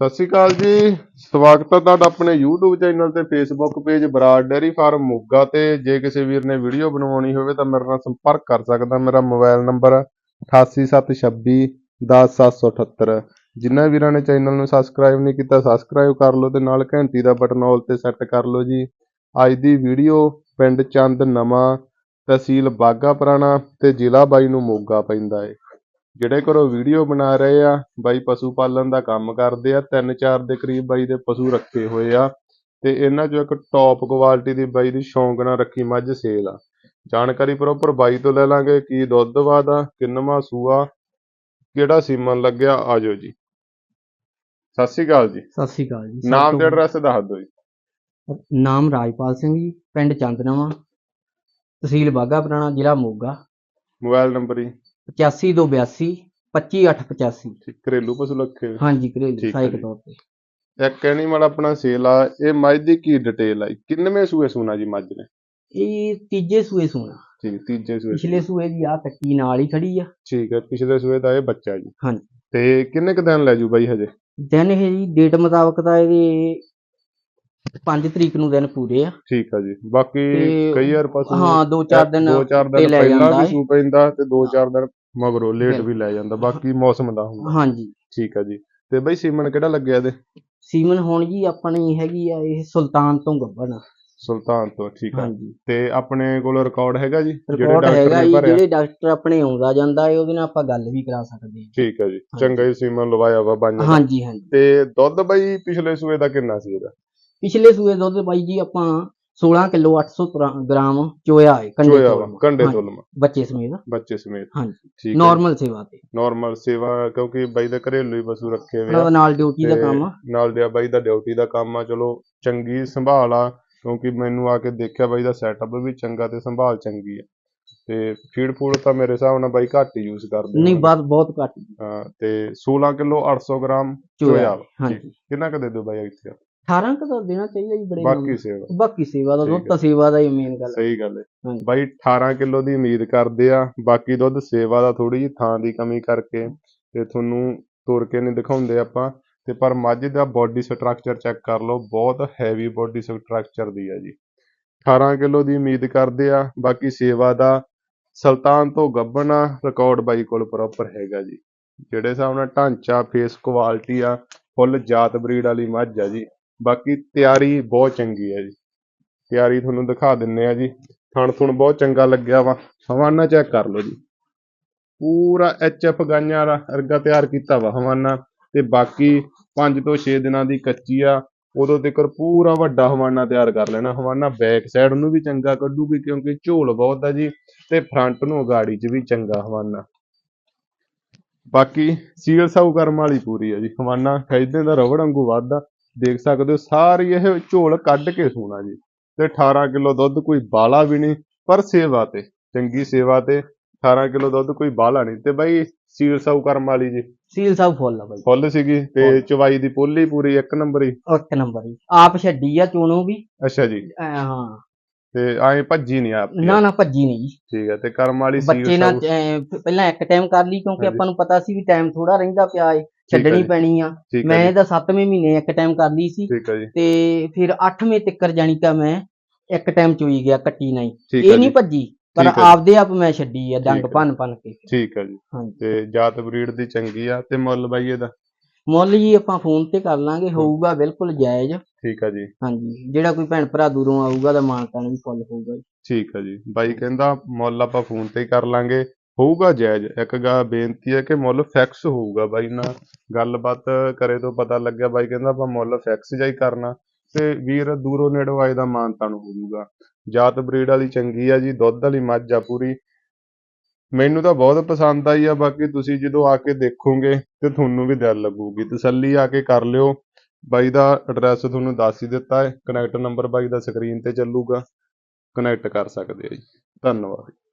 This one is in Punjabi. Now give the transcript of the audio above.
ਸਤਿ ਸ਼੍ਰੀ ਅਕਾਲ ਜੀ। ਸਵਾਗਤ ਹੈ ਤੁਹਾਡਾ ਆਪਣੇ YouTube ਚੈਨਲ ਤੇ Facebook page Brar dairy farm Moga ਤੇ। ਜੇ ਕਿਸੇ ਵੀਰ ਨੇ ਵੀਡੀਓ ਬਣਵਾਉਣੀ ਹੋਵੇ ਤਾਂ ਮੇਰੇ ਨਾਲ ਸੰਪਰਕ ਕਰ ਸਕਦਾ। ਮੇਰਾ ਮੋਬਾਈਲ ਨੰਬਰ 88726 10778 ਜਿਨ੍ਹਾਂ ਵੀਰਾਂ ਨੇ ਚੈਨਲ ਨੂੰ ਸਬਸਕ੍ਰਾਈਬ ਨਹੀਂ ਕੀਤਾ ਸਬਸਕ੍ਰਾਈਬ ਕਰ ਲਓ ਤੇ ਨਾਲ ਘੰਟੀ ਦਾ ਬਟਨ ਆਲ ਤੇ ਸੈੱਟ ਕਰ ਲਓ ਜੀ। ਅੱਜ ਦੀ ਵੀਡੀਓ ਪਿੰਡ ਚੰਦ ਨਵਾਂ ਤਹਿਸੀਲ ਬਾਗਾ ਪੁਰਾਣਾ ਤੇ ਜ਼ਿਲ੍ਹਾ ਬਾਈ ਨੂੰ ਮੋਗਾ ਪੈਂਦਾ ਏ। ਜਿਹੜੇ ਘਰੋਂ ਵੀਡੀਓ ਬਣਾ ਰਹੇ ਆ ਬਾਈ ਪਸ਼ੂ ਪਾਲਣ ਦਾ ਕੰਮ ਕਰਦੇ ਆ ਤਿੰਨ ਚਾਰ ਦੇ ਕਰੀਬ ਬਾਈ ਦੇ ਪਸ਼ੂ ਰੱਖੇ ਹੋਏ ਆ ਤੇ ਇਹਨਾਂ ਚੋਂ ਇੱਕ ਟੌਪ ਕੁਆਲਿਟੀ ਦੀ ਬਾਈ ਦੀ ਸ਼ੌਂਕ ਨਾਲ ਰੱਖੀ ਮੱਝ ਸੇਲ ਆ। ਜਾਣਕਾਰੀ ਪ੍ਰੋਪਰ ਬਾਈ ਤੋਂ ਲੈ ਲਾਂਗੇ ਕੀ ਦੁੱਧ ਆ ਕਿੰਨਵਾਂ ਸੂਆ ਕਿਹੜਾ ਸੀਮਨ ਲੱਗਿਆ ਆਜੋ ਜੀ। ਸਤਿ ਸ਼੍ਰੀ ਅਕਾਲ ਜੀ। ਸਤਿ ਸ਼੍ਰੀ ਅਕਾਲ ਜੀ। ਨਾਮ ਤੇ ਐਡਰੈਸ ਦੱਸ ਦਿਓ ਜੀ। ਨਾਮ ਰਾਜਪਾਲ ਸਿੰਘ ਜੀ ਪਿੰਡ ਚੰਦਨਵਾ ਤਹਿਸੀਲ ਬਾਗਾ ਪੁਰਾਣਾ ਜ਼ਿਲ੍ਹਾ ਮੋਗਾ। ਮੋਬਾਈਲ ਨੰਬਰ ਜੀ। 8582 25885 ਠੀਕ ਘਰੇਲੂ ਪਸ਼ੂ ਰੱਖੇ ਹੋਏ। ਹਾਂਜੀ ਘਰੇਲੂ ਠੀਕ ਹੈ ਸਾਈਕ ਜੀ। ਤੌਰ ਤੇ। ਇੱਕ ਐਨੀਮਲ ਆਪਣਾ ਸੇਲ ਆ ਇਹ ਮੱਝ ਦੀ ਕੀ ਡਿਟੇਲ ਆ? ਕਿੰਨਵੇਂ ਸੂਏ ਸੂਣਾ ਜੀ ਮੱਝ ਨੇ? ਇਹ ਤੀਜੇ ਸੂਏ ਸੂਣਾ। ਠੀਕ ਤੀਜੇ ਸੂਏ ਪਿਛਲੇ ਸੂਏ ਦੀ ਆ ਕੱਟੀ ਨਾਲ ਹੀ ਖੜੀ ਆ। ਠੀਕ ਹੈ ਪਿਛਲੇ ਸੂਏ ਦਾ ਇਹ ਬੱਚਾ ਜੀ। ਹਾਂਜੀ। ਤੇ ਕਿੰਨੇ ਕ ਦਿਨ ਲੈ ਜੂ ਬਾਈ ਹਜੇ? ਦਿਨ ਇਹ ਜੀ ਡੇਟ ਮੁਤਾਬਕ ਤਾਂ ਇਹਦੇ 5 ਤਰੀਕ ਨੂੰ ਦਿਨ ਪੂਰੇ ਆ। ਠੀਕ ਆ ਜੀ। ਬਾਕੀ ਤੇ ਕਈ ਵਾਰ ਪਸ਼ੂ ਹਾਂ ਦੋ ਚਾਰ ਦਿਨ ਦੋ ਚਾਰ ਤੇ ਦਿਨ ਲੈ ਪਹਿਲਾਂ ਜਾਂਦਾ ਵੀ ਏ। ਸੂ ਪੈਂਦਾ ਤੇ ਦੋ ਚਾਰ ਦਿਨ ਮਗਰੋਂ ਲੇਟ। ਵੀ ਲੈ ਜਾਂਦਾ ਬਾਕੀ ਮੌਸਮ ਦਾ ਹੁੰਦਾ ਹਾਂਜੀ। ਠੀਕ ਆ ਜੀ। ਤੇ ਬਾਈ ਸੀਮਨ ਕਿਹੜਾ ਲੱਗਿਆ ਇਹਦੇ? ਸੀਮਨ ਹੁਣ ਜੀ ਆਪਣੀ ਹੈਗੀ ਆ ਇਹ ਸੁਲਤਾਨ ਤੋਂ ਗੱਬਨ। ਸੁਲਤਾਨ ਤੋਂ ਠੀਕ ਆ। ਹਾਂਜੀ। ਤੇ ਆਪਣੇ ਕੋਲ ਰਿਕਾਰਡ ਹੈਗਾ ਜੀ ਰਿਕਾਰਡ ਡਾਕਟਰ ਹੈਗਾ ਜੀ ਜਿਹੜੇ ਡਾਕਟਰ ਆਪਣੇ ਆਉਂਦਾ ਜਾਂਦਾ ਏ ਉਹਦੇ ਨਾਲ ਆਪਾਂ ਗੱਲ ਵੀ ਕਰਾ ਸਕਦੇ ਹਾਂ। ਠੀਕ ਆ ਜੀ। ਚੰਗਾ ਹੀ ਸੀਮਨ ਲਵਾਇਆ ਵਾ ਬਾਈਆਂ ਦਾ। ਹਾਂਜੀ ਹਾਂਜੀ। ਤੇ ਦੁੱਧ ਬਾਈ ਪਿਛਲੇ ਸੂਏ ਦਾ ਕਿੰਨਾ ਸੀ ਇਹਦਾ? ਪਿਛਲੇ ਸੂਏ ਦੁੱਧ ਬਾਈ ਜੀ ਆਪਾਂ 16 ਕਿਲੋ 800 ਤਰਾ- ਗ੍ਰਾਮ ਚੋਇਆ ਹੈ ਕੰਡੇ ਚੋਇਆ ਵਾ ਕੰਡੇ ਹਾਂਜੀ, ਬੱਚੇ ਸਮੇਤ। ਬੱਚੇ ਸਮੇਤ। ਹਾਂਜੀ ਠੀਕ ਹੈ ਨਾਰਮਲ ਸੇਵਾ ਤੇ। ਨਾਰਮਲ ਸੇਵਾ ਕਿਉਂਕਿ ਬਾਈ ਦੇ ਘਰੇਲੂ ਹੀ ਪਸ਼ੂ ਰੱਖੇ ਹੋਏ ਆ। ਨਾਲ ਡਿਊਟੀ ਦਾ ਤੇ ਕੰਮ ਆ। ਨਾਲ ਦੇ ਬਾਈ ਦਾ ਡਿਊਟੀ ਦਾ ਕੰਮ ਆ। ਚਲੋ ਚੰਗੀ ਸੰਭਾਲ ਆ ਕਿਉਂਕਿ ਮੈਨੂੰ ਆ ਕੇ ਦੇਖਿਆ ਬਾਈ ਦਾ ਸੈਟਅਪ ਵੀ ਚੰਗਾ ਤੇ ਸੰਭਾਲ ਚੰਗੀ ਆ। ਤੇ ਫੀਡ ਫੂਡ ਤਾਂ ਮੇਰੇ ਹਿਸਾਬ ਨਾਲ ਬਾਈ ਘੱਟ ਯੂਜ਼ ਕਰਦੇ ਨਹੀਂ। ਬਾਤ ਬਹੁਤ ਘੱਟ। ਹਾਂ, ਤੇ 16 ਕਿਲੋ 800 ਗ੍ਰਾਮ ਚੋਇਆ ਚੋਇਆ ਵਾ। ਹਾਂਜੀ। ਕਿੰਨਾ ਕੁ ਦੇ ਦਿਓ ਬਾਈ ਇੱਥੇ? 18 ਕ ਤਾਂ ਦੇਣਾ ਚਾਹੀਦਾ ਜੀ ਬੜੇ ਬਾਕੀ ਨਾਮ। ਸੇਵਾ। ਬਾਕੀ ਸੇਵਾ ਦਾ ਠੀਕ ਦੁੱਧ ਹੈ। ਤਾਂ ਸੇਵਾ ਦਾ ਹੀ ਮੇਨ ਗੱਲ ਹੈ। ਸਹੀ ਗੱਲ ਹੈ। ਹਾਂਜੀ। ਬਾਈ 18 ਕਿਲੋ ਦੀ ਉਮੀਦ ਕਰਦੇ ਆ ਬਾਕੀ ਦੁੱਧ ਸੇਵਾ ਦਾ ਥੋੜੀ ਜਿਹੀ ਥਾਂ ਦੀ ਕਮੀ ਕਰਕੇ ਤੇ ਤੁਹਾਨੂੰ ਤੁਰ ਕੇ ਨਹੀਂ ਦਿਖਾਉਂਦੇ ਆਪਾਂ। ਤੇ ਪਰ ਮੱਝ ਦਾ ਬਾਡੀ ਸਟਰਕਚਰ ਚੈੱਕ ਕਰ ਲਓ ਬਹੁਤ ਹੈਵੀ ਬਾਡੀ ਸਟਰਕਚਰ ਦੀ ਆ ਜੀ। 18 ਕਿਲੋ ਦੀ ਉਮੀਦ ਕਰਦੇ ਆ ਬਾਕੀ ਸੇਵਾ ਦਾ ਸੁਲਤਾਨ ਤੋਂ ਗੱਬਣਾ ਰਿਕਾਰਡ ਬਾਈ ਕੋਲ ਪ੍ਰੋਪਰ ਹੈਗਾ ਜੀ। ਜਿਹੜੇ ਹਿਸਾਬ ਨਾਲ ਢਾਂਚਾ ਫੇਸ ਕੁਆਲਿਟੀ ਆ ਫੁੱਲ ਜਾਤ ਬਰੀਡ ਵਾਲੀ ਮੱਝ ਆ ਜੀ। ਬਾਕੀ ਤਿਆਰੀ ਬਹੁਤ ਚੰਗੀ ਹੈ ਜੀ। ਤਿਆਰੀ ਤੁਹਾਨੂੰ ਦਿਖਾ ਦਿੰਨੇ ਆ ਜੀ। ਥਣ ਥੁਣ ਬਹੁਤ ਚੰਗਾ ਲੱਗਿਆ ਵਾ। ਹਵਾਨਾ ਚੈੱਕ ਕਰ ਲਓ ਜੀ। ਪੂਰਾ ਐਚਐਫ ਗਾਈਆਂ ਦਾ ਅਰਗਾ ਤਿਆਰ ਕੀਤਾ ਵਾ ਹਵਾਨਾ। ਤੇ ਬਾਕੀ 5 ਤੋਂ 6 ਦਿਨਾਂ ਦੀ ਕੱਚੀ ਆ। ਉਦੋਂ ਤੱਕ ਪੂਰਾ ਵੱਡਾ ਹਵਾਨਾ ਤਿਆਰ ਕਰ ਲੈਣਾ। ਹਵਾਨਾ ਬੈਕ ਸਾਈਡ ਨੂੰ ਵੀ ਚੰਗਾ ਕੱਢੂਗੀ ਕਿਉਂਕਿ ਝੋਲ ਬਹੁਤ ਆ ਜੀ। ਤੇ ਫਰੰਟ ਨੂੰ ਅਗਾੜੀ 'ਚ ਵੀ ਚੰਗਾ ਹਵਾਨਾ। ਬਾਕੀ ਸੀਲ ਸਾਊ ਕਰਮ ਵਾਲੀ ਪੂਰੀ ਆ ਜੀ। ਹਵਾਨਾ ਖੈਦੇ ਦਾ ਰਬੜ ਵਾਂਗੂ ਵੱਧਦਾ। ਦੇਖ ਸਕਦੇ ਹੋ ਸਾਰੀ ਇਹ ਝੋਲ ਕੱਢ ਕੇ ਸੋਣਾ ਜੀ। ਤੇ 18 ਕਿਲੋ ਦੁੱਧ ਕੋਈ ਬਾਲਾ ਵੀ ਨਹੀਂ ਪਰ ਸੇਵਾ ਤੇ ਚੰਗੀ ਸੇਵਾ ਤੇ 18 ਕਿਲੋ ਦੁੱਧ ਕੋਈ ਬਾਲਾ ਨਹੀਂ। ਤੇ ਬਾਈ ਸੀਲ ਸਾਊ ਕਰਮ ਵਾਲੀ ਜੀ। ਸੀਲ ਸਾਹਿਬ ਫੁੱਲ ਆ ਬਾਈ। ਫੁੱਲ ਸੀਗੀ ਤੇ। ਚਵਾਈ ਦੀ ਪੋਲੀ ਪੂਰੀ ਇੱਕ ਨੰਬਰ ਹੀ। ਇੱਕ ਨੰਬਰ ਹੀ। ਆਪ ਛੱਡੀ ਆ ਚੋਣੋਂ ਵੀ ਅੱਛਾ ਜੀ। ਹਾਂ। ਤੇ ਐਂ ਭੱਜੀ ਨਹੀਂ ਆਪ ਨਾ ਨਾ ਭੱਜੀ ਨਹੀਂ ਜੀ। ਠੀਕ ਹੈ ਤੇ ਕਰਮ ਵਾਲੀ ਸੀਲ ਬੱਚੇ ਨਾਲ ਸਾਊ। ਪਹਿਲਾਂ ਇੱਕ ਟਾਈਮ ਕਰ ਲਈ ਕਿਉਂਕਿ। ਆਪਾਂ ਨੂੰ ਪਤਾ ਸੀ ਵੀ ਟਾਈਮ ਥੋੜਾ ਰਹਿੰਦਾ ਪਿਆ ਏ। ਛੱਡਣੀ। ਪੈਣੀ ਆ। ਮੈਂ ਇਹਦਾ 7ਵੇਂ ਮਹੀਨੇ ਇੱਕ ਟਾਈਮ ਕਰ ਲਈ ਸੀ ਤੇ ਫਿਰ 8ਵੇਂ ਤੱਕਰ ਜਾਣੀ ਕਿ ਮੈਂ ਇੱਕ ਟਾਈਮ ਚੋਈ ਗਿਆ ਕੱਟੀ ਨਹੀਂ। ਇਹ ਨਹੀਂ ਭੱਜੀ ਪਰ। ਆਪਦੇ ਆਪ ਮੈਂ ਛੱਡੀ ਆ ਡੰਗ। ਭੰਨ ਭੰਨ ਕੇ। ਠੀਕ ਹੈ ਜੀ। ਤੇ ਜਾਤ ਬਰੀਡ ਦੀ ਚੰਗੀ ਆ ਤੇ ਮੁੱਲ ਬਾਈ ਇਹਦਾ? ਮੁੱਲ ਜੀ ਆਪਾਂ ਫੋਨ ਤੇ ਕਰ ਲਾਂਗੇ ਹੋਊਗਾ ਬਿਲਕੁਲ ਜਾਇਜ਼। ਠੀਕ ਹੈ ਜੀ। ਹਾਂਜੀ। ਜਿਹੜਾ ਕੋਈ ਭੈਣ ਭਰਾ ਦੂਰੋਂ ਆਊਗਾ ਤਾਂ ਮਾਨਤਾਨ ਵੀ ਫੁੱਲ ਹੋਊਗਾ ਜੀ। ਠੀਕ ਹੈ ਜੀ। ਬਾਈ ਕਹਿੰਦਾ ਮੁੱਲ ਆਪਾਂ ਫੋਨ ਤੇ ਹੀ ਕਰ ਲਾਂਗੇ। ਹੋਊਗਾ ਜਾਇਜ਼। ਇੱਕ ਗਾ ਬੇਨਤੀ ਹੈ ਕਿ ਮੁੱਲ ਫਿਕਸ ਹੋਊਗਾ ਬਾਈ ਨਾਲ ਗੱਲਬਾਤ ਕਰੇ ਤੋਂ ਪਤਾ ਲੱਗਿਆ ਬਾਈ ਕਹਿੰਦਾ ਆਪਾਂ ਮੁੱਲ ਫਿਕਸ ਜਾਈ ਕਰਨਾ। ਤੇ ਵੀਰ ਦੂਰੋਂ ਨੇੜੋਂ ਆਏ ਦਾ ਮਾਨਤਾਨ ਹੋ ਜਾਊਗਾ ਜਾਤ ਬਰੀਡ ਵਾਲੀ ਚੰਗੀ ਆ ਜੀ, ਦੁੱਧ ਵਾਲੀ ਮੱਝ ਆ ਪੂਰੀ। ਮੈਨੂੰ ਤਾਂ ਬਹੁਤ ਪਸੰਦ ਆਈ ਆ, ਬਾਕੀ ਤੁਸੀਂ ਜਦੋਂ ਆ ਕੇ ਦੇਖੋਗੇ ਤੇ ਤੁਹਾਨੂੰ ਵੀ ਦਿਲ ਲੱਗੂਗੀ। ਤਸੱਲੀ ਆ ਕੇ ਕਰ ਲਿਓ। ਬਾਈ ਦਾ ਐਡਰੈਸ ਤੁਹਾਨੂੰ ਦੱਸ ਹੀ ਦਿੱਤਾ ਹੈ। ਕਨੈਕਟ ਨੰਬਰ ਬਾਈ ਦਾ ਸਕਰੀਨ ਤੇ ਚੱਲੂਗਾ। ਕਨੈਕਟ ਕਰ ਸਕਦੇ ਆ ਜੀ। ਧੰਨਵਾਦ।